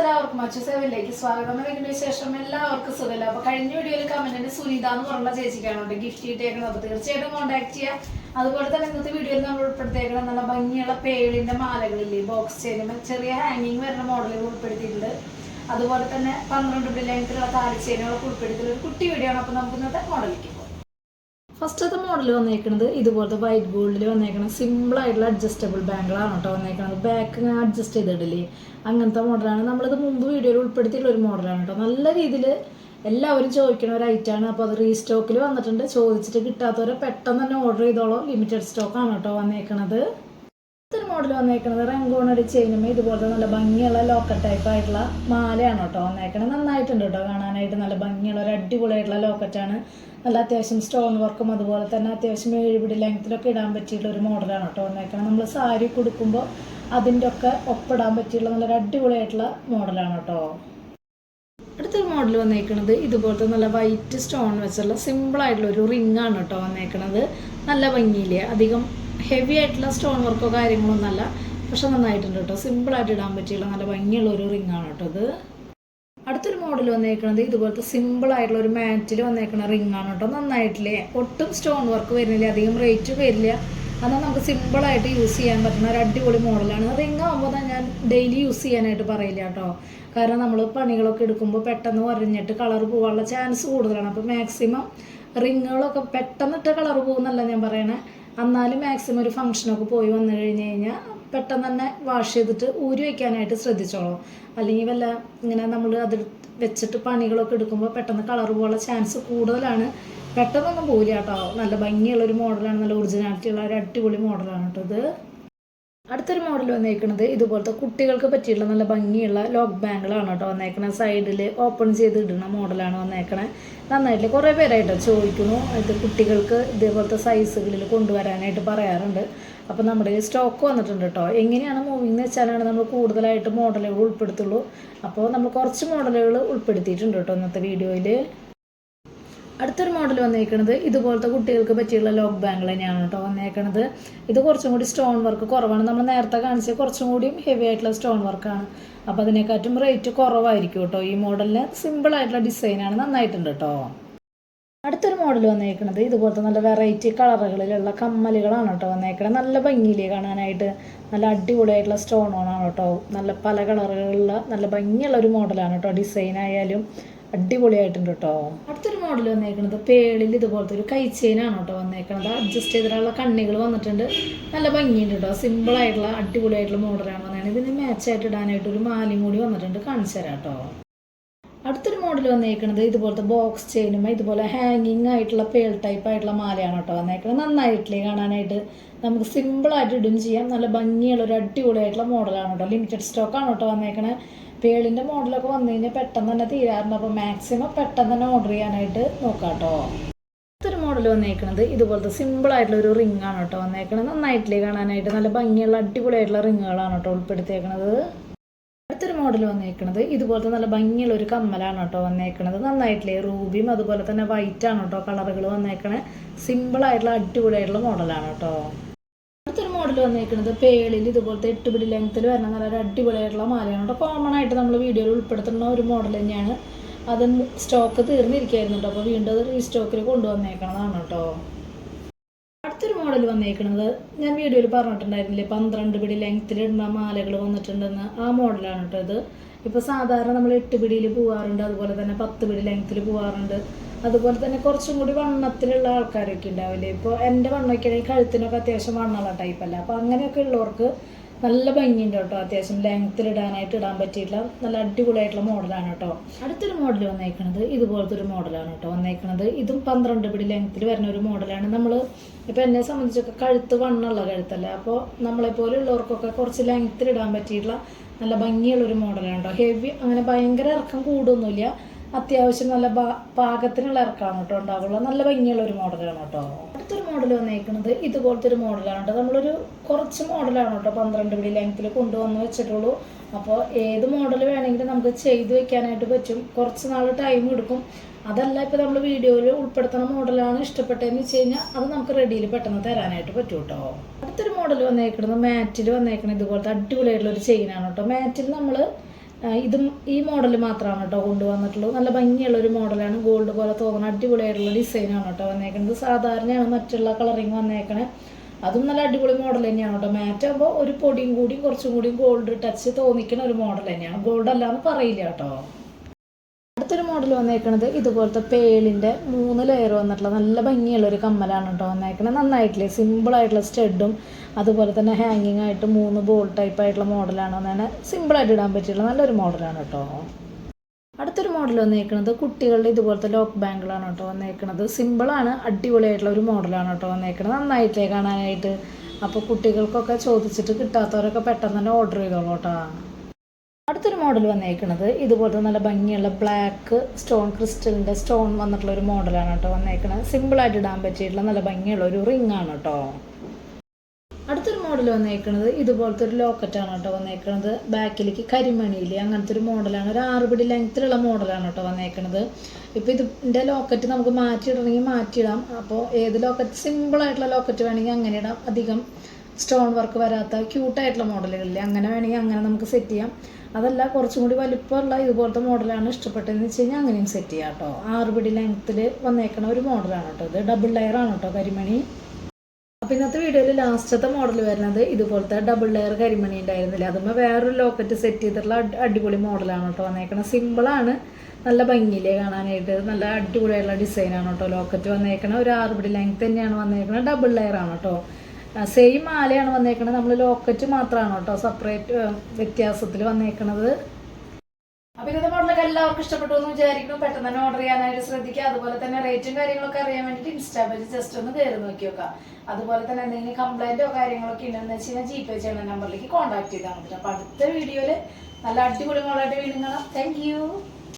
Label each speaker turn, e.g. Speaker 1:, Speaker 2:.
Speaker 1: എല്ലാവർക്കും അച്ഛ സേവയിലേക്ക് സ്വാഗതം. എന്തെങ്കിലും ശേഷം എല്ലാവർക്കും സുഖമില്ല? അപ്പൊ കഴിഞ്ഞ വീഡിയോയിൽ കമന്റിന് സുനിത എന്ന് പറഞ്ഞ ചേച്ചിക്കാണ് ഗിഫ്റ്റ് കിട്ടിയേക്കണം അപ്പൊ തീർച്ചയായിട്ടും കോൺടാക്ട് ചെയ്യാം. അതുപോലെ തന്നെ ഇന്നത്തെ വീഡിയോയിൽ നമ്മൾ ഉൾപ്പെടുത്തിയേക്കണം നല്ല ഭംഗിയുള്ള പേളിന്റെ മാലകളില്ലേ? ബോക്സ് ചെയിനും ചെറിയ ഹാങ്ങിങ് വരുന്ന മോഡലുകൾ ഉൾപ്പെടുത്തിയിട്ടുണ്ട്. അതുപോലെ തന്നെ പന്ത്രണ്ട് പിടി ലെങ്ത്തിലുള്ള താലിച്ചേനുകളൊക്കെ ഉൾപ്പെടുത്തിയിട്ടുള്ള ഒരു കുട്ടി വീഡിയോ ആണ്. അപ്പൊ നമുക്ക് ഇന്നത്തെ മോഡലിലേക്ക് പോകാം ഫസ്റ്റത്തെ മോഡൽ വന്നേക്കുന്നത് ഇതുപോലത്തെ വൈറ്റ് ഗോൾഡിൽ സിമ്പിൾ ആയിട്ടുള്ള അഡ്ജസ്റ്റബിൾ ബാങ്കിളാണ് കേട്ടോ വന്നേക്കുന്നത് ബാക്ക് ഇങ്ങനെ അഡ്ജസ്റ്റ് ചെയ്തിടില്ലേ അങ്ങനത്തെ മോഡലാണ് നമ്മളിത് മുമ്പ് വീഡിയോയിൽ ഉൾപ്പെടുത്തിയിട്ടുള്ള ഒരു മോഡലാണ് കേട്ടോ നല്ല രീതിയിൽ എല്ലാവരും ചോദിക്കുന്ന ഒരു ഐറ്റമാണ് അപ്പോൾ അത് റീസ്റ്റോക്കിൽ വന്നിട്ടുണ്ട്. ചോദിച്ചിട്ട് കിട്ടാത്തവരെ പെട്ടെന്ന് തന്നെ ഓർഡർ ചെയ്തോളൂ. ലിമിറ്റഡ് സ്റ്റോക്കാണ് കേട്ടോ വന്നേക്കണത്. അടുത്തൊരു മോഡൽ വന്നേക്കുന്നത് റെങ്കോണൊരു ചെയിനും ഇതുപോലത്തെ നല്ല ഭംഗിയുള്ള ലോക്കർ ടൈപ്പ് ആയിട്ടുള്ള മാലയാണ് കേട്ടോ വന്നേക്കണത്. നന്നായിട്ടുണ്ട് കേട്ടോ കാണാനായിട്ട്. നല്ല ഭംഗിയുള്ള ഒരു അടിപൊളിയായിട്ടുള്ള ലോക്കറ്റാണ് നല്ല അത്യാവശ്യം സ്റ്റോൺ വർക്കും അതുപോലെ തന്നെ അത്യാവശ്യം ഏഴുപിടി ലെങ്ത്തിലൊക്കെ ഇടാൻ പറ്റിയിട്ടുള്ള ഒരു മോഡലാണ് കേട്ടോ വന്നേക്കണം നമ്മൾ സാരി കൊടുക്കുമ്പോൾ അതിന്റെ ഒക്കെ ഒപ്പിടാൻ പറ്റിയിട്ടുള്ള നല്ലൊരു അടിപൊളിയായിട്ടുള്ള മോഡലാണ് കേട്ടോ. അടുത്തൊരു മോഡൽ വന്നേക്കുന്നത് ഇതുപോലത്തെ നല്ല വൈറ്റ് സ്റ്റോൺ വെച്ചുള്ള സിമ്പിൾ ആയിട്ടുള്ള ഒരു റിംഗ് ആണ് കേട്ടോ വന്നേക്കുന്നത് നല്ല ഭംഗിയില്ലേ? അധികം ഹെവി ആയിട്ടുള്ള സ്റ്റോൺ വർക്കോ കാര്യങ്ങളോ ഒന്നല്ല പക്ഷെ നന്നായിട്ടുണ്ട് കേട്ടോ. സിമ്പിൾ ആയിട്ട് ഇടാൻ പറ്റിയുള്ള നല്ല ഭംഗിയുള്ള ഒരു റിംഗ് ആണ് കേട്ടോ ഇത്. അടുത്തൊരു മോഡൽ വന്നേക്കുന്നത് ഇതുപോലത്തെ സിമ്പിൾ ആയിട്ടുള്ള ഒരു മാറ്റിൽ വന്നേക്കുന്ന റിംഗ് ആണ് കേട്ടോ. നന്നായിട്ടില്ലേ? ഒട്ടും സ്റ്റോൺ വർക്ക് വരുന്നില്ല. അധികം റേറ്റ് വരില്ല. എന്നാൽ നമുക്ക് സിമ്പിൾ ആയിട്ട് യൂസ് ചെയ്യാൻ പറ്റുന്ന ഒരു അടിപൊളി മോഡലാണ് റിംഗ് ആകുമ്പോൾ തന്നെ ഞാൻ ഡെയിലി യൂസ് ചെയ്യാനായിട്ട് പറയില്ല കേട്ടോ. കാരണം നമ്മൾ പണികളൊക്കെ എടുക്കുമ്പോൾ പെട്ടെന്ന് വരഞ്ഞിട്ട് കളർ പോകാനുള്ള ചാൻസ് കൂടുതലാണ്. അപ്പോൾ മാക്സിമം റിങ്ങുകളൊക്കെ പെട്ടെന്നിട്ട് കളർ പോകുന്നല്ല ഞാൻ പറയണേ. എന്നാലും മാക്സിമം ഒരു ഫംഗ്ഷനൊക്കെ പോയി വന്നു കഴിഞ്ഞ് കഴിഞ്ഞാൽ പെട്ടെന്ന് തന്നെ വാഷ് ചെയ്തിട്ട് ഊരി വയ്ക്കാനായിട്ട് ശ്രദ്ധിച്ചോളൂ. അല്ലെങ്കിൽ വല്ല ഇങ്ങനെ നമ്മൾ അത് വെച്ചിട്ട് പണികളൊക്കെ എടുക്കുമ്പോൾ പെട്ടെന്ന് കളർ പോകാനുള്ള ചാൻസ് കൂടുതലാണ്. പെട്ടെന്നൊന്നും പോകില്ല കേട്ടോ. നല്ല ഭംഗിയുള്ള ഒരു മോഡലാണ് നല്ല ഒറിജിനാലിറ്റി ഉള്ള ഒരു അടിപൊളി മോഡലാണ് കേട്ടോ ഇത്. അടുത്തൊരു മോഡൽ വന്നേക്കുന്നത് ഇതുപോലത്തെ കുട്ടികൾക്ക് പറ്റിയിട്ടുള്ള നല്ല ഭംഗിയുള്ള ലോക്ക് ബാങ്കുകളാണ് കേട്ടോ വന്നേക്കണത്. സൈഡിൽ ഓപ്പൺ ചെയ്ത് ഇടുന്ന മോഡലാണ് വന്നേക്കണത് നന്നായിട്ട് കുറേ പേരായിട്ട് ചോദിക്കുന്നു. ഇത് കുട്ടികൾക്ക് ഇതേപോലത്തെ സൈസുകളിൽ കൊണ്ടുവരാനായിട്ട് പറയാറുണ്ട്. അപ്പോൾ നമ്മുടെ സ്റ്റോക്ക് വന്നിട്ടുണ്ട് കേട്ടോ. എങ്ങനെയാണ് മൂവിങ് എന്ന് വെച്ചാലാണ് നമ്മൾ കൂടുതലായിട്ട് മോഡലുകൾ ഉൾപ്പെടുത്തുള്ളൂ. അപ്പോൾ നമ്മൾ കുറച്ച് മോഡലുകൾ ഉൾപ്പെടുത്തിയിട്ടുണ്ട് കേട്ടോ ഇന്നത്തെ വീഡിയോയിൽ അടുത്തൊരു മോഡൽ വന്നേക്കുന്നത് ഇതുപോലത്തെ കുട്ടികൾക്ക് പറ്റിയുള്ള ലോക്ക് ബാങ്കിൾ തന്നെയാണ് കേട്ടോ വന്നേക്കണത്. ഇത് കുറച്ചും കൂടി സ്റ്റോൺ വർക്ക് കുറവാണ്. നമ്മൾ നേരത്തെ കാണിച്ച കുറച്ചും കൂടിയും ഹെവി ആയിട്ടുള്ള സ്റ്റോൺ വർക്കാണ് അപ്പോൾ അതിനെക്കാട്ടും റേറ്റ് കുറവായിരിക്കും കേട്ടോ. ഈ മോഡലിന് സിമ്പിൾ ആയിട്ടുള്ള ഡിസൈനാണ് നന്നായിട്ടുണ്ട് കേട്ടോ. അടുത്തൊരു മോഡൽ വന്നേക്കണത് ഇതുപോലത്തെ നല്ല വെറൈറ്റി കളറുകളിലുള്ള കമ്മലുകളാണ് കേട്ടോ വന്നേക്കണത്. നല്ല ഭംഗിയിലേ കാണാനായിട്ട് നല്ല അടിപൊളിയായിട്ടുള്ള സ്റ്റോൺ ഓണാണ് കേട്ടോ. നല്ല പല കളറുകളിലുള്ള നല്ല ഭംഗിയുള്ള ഒരു മോഡലാണ് കേട്ടോ. ഡിസൈൻ ആയാലും അടിപൊളിയായിട്ടുണ്ട് കേട്ടോ. അടുത്തൊരു മോഡൽ വന്നേക്കുന്നത് പേളിൽ ഇതുപോലത്തെ ഒരു കൈ കേട്ടോ വന്നേക്കുന്നത് അഡ്ജസ്റ്റ് ചെയ്തിട്ടുള്ള കണ്ണികൾ വന്നിട്ടുണ്ട്. നല്ല ഭംഗിയുണ്ട് കേട്ടോ. സിമ്പിൾ ആയിട്ടുള്ള അടിപൊളിയായിട്ടുള്ള മോഡലാണ് വന്നതാണ് ഇതിന് മാച്ചായിട്ട് ഇടാനായിട്ട് ഒരു മാലയും കൂടി വന്നിട്ടുണ്ട്. കാണിച്ചു തരാം കേട്ടോ. അടുത്തൊരു മോഡൽ വന്നേക്കുന്നത് ഇതുപോലത്തെ ബോക്സ് ചെയിനും ഇതുപോലെ ഹാങ്ങിങ് ആയിട്ടുള്ള പേൾ ടൈപ്പ് ആയിട്ടുള്ള മാലയാണ് കേട്ടോ വന്നേക്കുന്നത് നന്നായിട്ടില്ലേ കാണാനായിട്ട്? നമുക്ക് സിമ്പിളായിട്ട് ഇടും ചെയ്യാം. നല്ല ഭംഗിയുള്ള ഒരു അടിപൊളിയായിട്ടുള്ള മോഡലാണ് കേട്ടോ. ലിമിറ്റഡ് സ്റ്റോക്കാണ് കേട്ടോ വന്നേക്കണത്. പേളിന്റെ മോഡലൊക്കെ വന്നു കഴിഞ്ഞാൽ പെട്ടെന്ന് തന്നെ തീരാറുണ്ട്. അപ്പോൾ മാക്സിമം പെട്ടെന്ന് തന്നെ ഓർഡർ ചെയ്യാനായിട്ട് നോക്കാം കേട്ടോ അടുത്തൊരു മോഡൽ വന്നേക്കുന്നത് ഇതുപോലത്തെ സിമ്പിൾ ആയിട്ടുള്ള ഒരു റിംഗ് ആണ് കേട്ടോ വന്നേക്കണത് നന്നായിട്ടില്ലേ കാണാനായിട്ട്? നല്ല ഭംഗിയുള്ള അടിപൊളിയായിട്ടുള്ള റിങ്ങുകളാണ് കേട്ടോ ഉൾപ്പെടുത്തിയേക്കണത്. അടുത്തൊരു മോഡൽ വന്നേക്കണത് ഇതുപോലത്തെ നല്ല ഭംഗിയുള്ള ഒരു കമ്മലാണ് കേട്ടോ വന്നേക്കണത്. നന്നായിട്ടില്ലേ? റൂബിയും അതുപോലെ തന്നെ വൈറ്റ് ആണ് കേട്ടോ കളറുകൾ വന്നേക്കണേ. സിമ്പിൾ ആയിട്ടുള്ള അടിപൊളിയായിട്ടുള്ള മോഡലാണ് കേട്ടോ മോഡൽ വന്നേക്കുന്നത് പേളിൽ ഇതുപോലത്തെ എട്ട് പിടി ലെങ്ത്തിൽ വരുന്ന നല്ല അടിപൊളിയായിട്ടുള്ള മാലയാണ്. കേട്ടോ കോമൺ ആയിട്ട് നമ്മൾ വീഡിയോയിൽ ഉൾപ്പെടുത്തുന്ന ഒരു മോഡൽ തന്നെയാണ്. അത് സ്റ്റോക്ക് തീർന്നിരിക്കുകയായിരുന്നു കേട്ടോ. അപ്പോൾ വീണ്ടും അത് റീസ്റ്റോക്കിൽ കൊണ്ടുവന്നേക്കണതാണ് കേട്ടോ. അടുത്തൊരു മോഡൽ വന്നേക്കുന്നത് ഞാൻ വീഡിയോയിൽ പറഞ്ഞിട്ടുണ്ടായിരുന്നില്ലേ പന്ത്രണ്ട് പിടി ലെങ്ത്തിലിടുന്ന മാലകൾ വന്നിട്ടുണ്ടെന്ന്. ആ മോഡലാണ് കേട്ടോ ഇത്. ഇപ്പോൾ സാധാരണ നമ്മൾ എട്ട് പിടിയിൽ പോവാറുണ്ട് അതുപോലെ തന്നെ പത്ത് പിടി ലെങ്ത്തിൽ പോവാറുണ്ട്. അതുപോലെ തന്നെ കുറച്ചും കൂടി വണ്ണത്തിലുള്ള ആൾക്കാരൊക്കെ ഉണ്ടാവില്ലേ? ഇപ്പോൾ എന്റെ വണ്ണമൊക്കെ ആണെങ്കിൽ കഴുത്തിനൊക്കെ അത്യാവശ്യം വണ്ണമുള്ള ടൈപ്പല്ല അപ്പോൾ അങ്ങനെയൊക്കെ ഉള്ളവർക്ക് നല്ല ഭംഗിയുണ്ട് കേട്ടോ. അത്യാവശ്യം ലെങ്ത്തിൽ ഇടാനായിട്ട് ഇടാൻ പറ്റിയിട്ടുള്ള നല്ല അടിപൊളിയായിട്ടുള്ള മോഡലാണ് കേട്ടോ. അടുത്തൊരു മോഡൽ വന്നേക്കണത് ഇതുപോലത്തെ ഒരു മോഡലാണ് കേട്ടോ. വന്നേക്കണത് ഇതും പന്ത്രണ്ട് പിടി ലെങ്ത്തിൽ വരുന്ന ഒരു മോഡലാണ് നമ്മൾ ഇപ്പോൾ എന്നെ സംബന്ധിച്ചൊക്കെ കഴുത്ത് വണ്ണുള്ള കഴുത്തല്ല? അപ്പോൾ നമ്മളെപ്പോലെ ഉള്ളവർക്കൊക്കെ കുറച്ച് ലെങ്ത്തിൽ ഇടാൻ പറ്റിയിട്ടുള്ള നല്ല ഭംഗിയുള്ള ഒരു മോഡലാണ് കേട്ടോ. ഹെവി അങ്ങനെ ഭയങ്കര ഇറക്കം കൂടുമൊന്നുമില്ല അത്യാവശ്യം നല്ല പാകത്തിനുള്ള ഇറക്കാണ് കേട്ടോ. ഉണ്ടാവുള്ള നല്ല ഭംഗിയുള്ള ഒരു മോഡലാണ് കേട്ടോ. അടുത്തൊരു മോഡൽ വന്നേക്കുന്നത് ഇതുപോലത്തെ ഒരു മോഡലാണ് കേട്ടോ. നമ്മളൊരു കുറച്ച് മോഡലാണ് കേട്ടോ പന്ത്രണ്ട് പിടി ലെങ്ത്തിൽ കൊണ്ടുവന്ന് വെച്ചിട്ടുള്ളൂ. അപ്പോൾ ഏത് മോഡൽ വേണമെങ്കിലും നമുക്ക് ചെയ്ത് വെക്കാനായിട്ട് പറ്റും. കുറച്ച് നാൾ ടൈം എടുക്കും. അതല്ല ഇപ്പോൾ നമ്മൾ വീഡിയോയിൽ ഉൾപ്പെടുത്തുന്ന മോഡലാണ് ഇഷ്ടപ്പെട്ടതെന്ന് വെച്ച് കഴിഞ്ഞാൽ അത് നമുക്ക് റെഡിയിൽ പെട്ടെന്ന് തരാനായിട്ട് പറ്റും കേട്ടോ. അടുത്തൊരു മോഡൽ വന്നേക്കുന്നത് മാറ്റിൽ വന്നേക്കുന്നത് ഇതുപോലത്തെ അടിപൊളിയായിട്ടുള്ള ഒരു ചെയിനാണ് കേട്ടോ. മാറ്റിൽ നമ്മൾ ഇതും ഈ മോഡൽ മാത്രമാണ് കേട്ടോ കൊണ്ടുവന്നിട്ടുള്ളത്. നല്ല ഭംഗിയുള്ള ഒരു മോഡലാണ് ഗോൾഡ് പോലെ തോന്നുന്ന അടിപൊളിയായിട്ടുള്ള ഡിസൈനാണ് കേട്ടോ വന്നേക്കുന്നത് സാധാരണയാണ് മറ്റുള്ള കളറിങ് വന്നേക്കണേ. അതും നല്ല അടിപൊളി മോഡൽ തന്നെയാണ് കേട്ടോ മാറ്റ് ആകുമ്പോൾ ഒരു പൊടിയും കൂടിയും കുറച്ചും കൂടി ഗോൾഡ് ടച്ച് തോന്നിക്കുന്ന ഒരു മോഡൽ തന്നെയാണ്. ഗോൾഡ് അല്ലാന്ന് പറയില്ല കേട്ടോ അടുത്തൊരു മോഡൽ വന്നേക്കണത് ഇതുപോലത്തെ പേളിന്റെ മൂന്ന് ലെയർ വന്നിട്ടുള്ള നല്ല ഭംഗിയുള്ള ഒരു കമ്മലാണ് കേട്ടോ വന്നേക്കണത്. നന്നായിട്ടില്ലേ? സിമ്പിളായിട്ടുള്ള സ്റ്റഡും അതുപോലെ തന്നെ ഹാങ്ങിങ് ആയിട്ട് മൂന്ന് ബോൾ ടൈപ്പ് ആയിട്ടുള്ള മോഡലാണ് അങ്ങനെ സിമ്പിളായിട്ട് ഇടാൻ പറ്റിയുള്ള നല്ലൊരു മോഡലാണ് കേട്ടോ. അടുത്തൊരു മോഡൽ വന്നേക്കുന്നത് കുട്ടികളുടെ ഇതുപോലത്തെ ലോക്ക് ബാങ്കിളാണ് കേട്ടോ വന്നേക്കുന്നത് സിമ്പിളാണ് അടിപൊളിയായിട്ടുള്ള ഒരു മോഡലാണ് കേട്ടോ വന്നേക്കുന്നത് നന്നായിട്ടേ കാണാനായിട്ട്. അപ്പോൾ കുട്ടികൾക്കൊക്കെ ചോദിച്ചിട്ട് കിട്ടാത്തവരൊക്കെ പെട്ടെന്ന് തന്നെ ഓർഡർ ചെയ്തോളൂ കേട്ടോ. അടുത്തൊരു മോഡൽ വന്നേക്കുന്നത് ഇതുപോലത്തെ നല്ല ഭംഗിയുള്ള ബ്ലാക്ക് സ്റ്റോൺ ക്രിസ്റ്റലിന്റെ സ്റ്റോൺ വന്നിട്ടുള്ള ഒരു മോഡലാണ് കേട്ടോ വന്നേക്കുന്നത് സിമ്പിളായിട്ട് ഇടാൻ പറ്റിയിട്ടുള്ള നല്ല ഭംഗിയുള്ള ഒരു റിംഗ് ആണ് കേട്ടോ. അടുത്തൊരു മോഡൽ വന്നേക്കുന്നത് ഇതുപോലത്തെ ഒരു ലോക്കറ്റാണ് കേട്ടോ വന്നേക്കുന്നത് ബാക്കിലേക്ക് കരിമണിയിൽ അങ്ങനത്തെ ഒരു മോഡലാണ് ഒരു ആറ് പിടി ലെങ്ത്തിലുള്ള മോഡലാണ് കേട്ടോ വന്നേക്കുന്നത് ഇപ്പോൾ ഇതിന്റെ ലോക്കറ്റ് നമുക്ക് മാറ്റിയിടണമെങ്കിൽ മാറ്റിയിടാം. അപ്പോൾ ഏത് ലോക്കറ്റ് സിമ്പിളായിട്ടുള്ള ലോക്കറ്റ് വേണമെങ്കിൽ അങ്ങനെ ഇടാം. അധികം സ്റ്റോൺ വർക്ക് വരാത്ത ക്യൂട്ടായിട്ടുള്ള മോഡലുകളില്ലേ അങ്ങനെ വേണമെങ്കിൽ അങ്ങനെ നമുക്ക് സെറ്റ് ചെയ്യാം. അതല്ല കുറച്ചും കൂടി വലിപ്പമുള്ള ഇതുപോലത്തെ മോഡലാണ് ഇഷ്ടപ്പെട്ടതെന്ന് വെച്ച് കഴിഞ്ഞാൽ അങ്ങനെയും സെറ്റ് ചെയ്യാം കേട്ടോ. ആറ് പിടി ലെങ്ത്തിൽ വന്നേക്കണ ഒരു മോഡലാണ് കേട്ടോ ഇത്. ഡബിൾ ആണ് കേട്ടോ കരിമണി. അപ്പോൾ ഇന്നത്തെ വീഡിയോയിൽ ലാസ്റ്റത്തെ മോഡൽ വരുന്നത് ഇതുപോലത്തെ ഡബിൾ ലെയർ കരിമണി ഉണ്ടായിരുന്നില്ല? അതുമ്പോൾ വേറൊരു ലോക്കറ്റ് സെറ്റ് ചെയ്തിട്ടുള്ള അടിപൊളി മോഡലാണ് കേട്ടോ വന്നേക്കണത് സിമ്പിളാണ് നല്ല ഭംഗിയിലേ കാണാനായിട്ട് നല്ല അടിപൊളിയായിട്ടുള്ള ഡിസൈനാണ് കേട്ടോ ലോക്കറ്റ് വന്നേക്കണത് ഒരു ആറുപടി പിടി ലെങ്ത് തന്നെയാണ് വന്നേക്കണത് ഡബിൾ ലെയർ ആണ് കേട്ടോ. സെയിം മാലയാണ് വന്നേക്കണത് നമ്മൾ ലോക്കറ്റ് മാത്രമാണ് കേട്ടോ സെപ്പറേറ്റ് വ്യത്യാസത്തിൽ വന്നേക്കണത്. അപ്പൊ മോഡലൊക്കെ എല്ലാവർക്കും ഇഷ്ടപ്പെട്ടു എന്ന് വിചാരിക്കുന്നു. പെട്ടെന്ന് തന്നെ ഓർഡർ ചെയ്യാനായിട്ട് ശ്രദ്ധിക്കുക. അതുപോലെ തന്നെ റേറ്റും കാര്യങ്ങളൊക്കെ അറിയാൻ വേണ്ടിയിട്ട് ഇൻസ്റ്റാ പേജ് ജസ്റ്റ് ഒന്ന് കയറി നോക്കി നോക്കാം അതുപോലെ തന്നെ എന്തെങ്കിലും കംപ്ലൈന്റോ കാര്യങ്ങളൊക്കെ ഉണ്ടെന്ന് വെച്ച് കഴിഞ്ഞാൽ ജി പേ ചെയ്യുന്ന നമ്പറിലേക്ക് കോൺടാക്ട് ചെയ്താൽ മതി. അപ്പൊ അടുത്ത വീഡിയോയിൽ നല്ല അടിപൊളി മോളായിട്ട് വീണ്ടും കാണാം. താങ്ക്